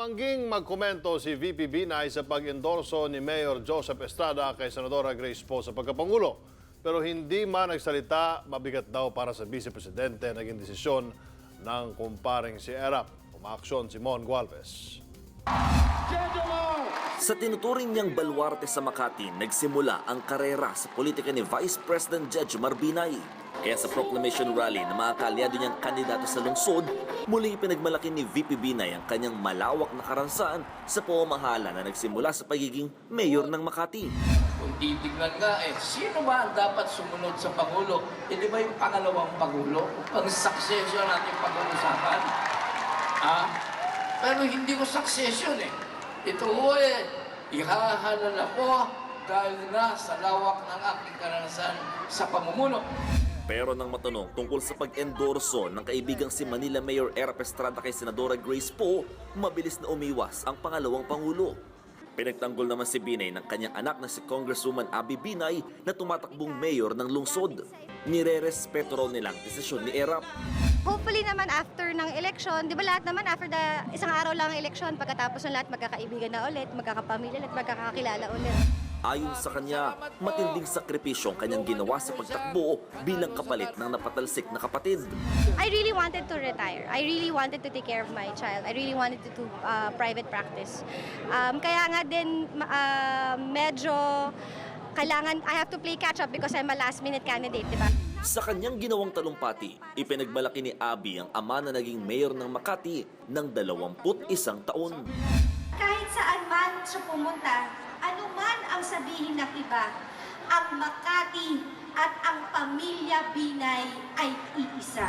Tumangging magkomento si VP Binay sa pag-endorso ni Mayor Joseph Estrada kay Senadora Grace Poe sa pagkapangulo. Pero hindi man nagsalita, mabigat daw para sa Vice Presidente naging desisyon ng kumparing si Erap. Umaaksyon si Mon Gualvez. Sa tinuturing niyang baluarte sa Makati, nagsimula ang karera sa politika ni Vice President Judge Marbinay. Kaya sa proclamation rally ng mga kaalyado niyang kandidato sa lungsod, muling pinagmalaki ni VP Binay ang kanyang malawak na karansan sa pamamahala na nagsimula sa pagiging mayor ng Makati. Kung titignan nga eh, sino ba ang dapat sumunod sa Pangulo? Eh di ba yung pangalawang Pangulo? Pang succession natin pag-uusapan? Ah? Pero hindi ko succession eh. Ito ho eh, ihahalal ako dahil na sa lawak ng aking karanasan sa pamumuno. Pero nang matanong tungkol sa pag-endorso ng kaibigang si Manila Mayor Erap Estrada kay Senadora Grace Poe, mabilis na umiwas ang pangalawang pangulo. Pinagtanggol naman si Binay ng kanyang anak na si Congresswoman Abby Binay na tumatakbong mayor ng lungsod. Nire-respeto raw nilang desisyon ni Erap. Hopefully naman after ng election, di ba lahat naman after the isang araw lang ang election, pagkatapos ng lahat magkakaibigan na ulit, magkakapamilya at magkakakilala ulit. Ayon sa kanya, matinding sakripisyo ang kanyang ginawa sa pagtakbo bilang kapalit ng napatalsik na kapatid. I really wanted to retire. I really wanted to take care of my child. I really wanted to do uh, private practice. Um, kaya nga din uh, medyo kailangan, I have to play catch up because I'm a last minute candidate, di ba? Sa kanyang ginawang talumpati, ipinagmalaki ni Abby ang ama na naging mayor ng Makati ng 21 taon. Kahit saan man siya pumunta, anuman ang sabihin ng iba, ang Makati at ang pamilya Binay ay iisa.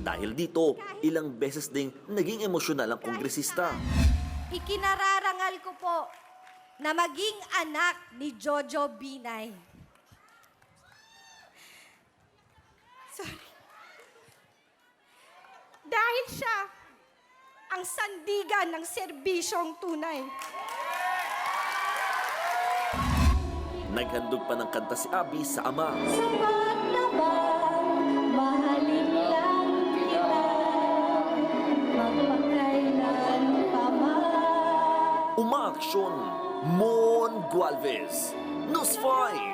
Dahil dito, ilang beses ding naging emosyonal ang kongresista. Ikinararangal ko po na maging anak ni Jojo Binay. Sorry. Dahil siya ang sandigan ng serbisyong tunay. Naghandog pa ng kanta si Abby sa ama. Sapat na bang mahalin lang kita magpakailan pa man. Umaaksyon, Mon Gualvez, News 5.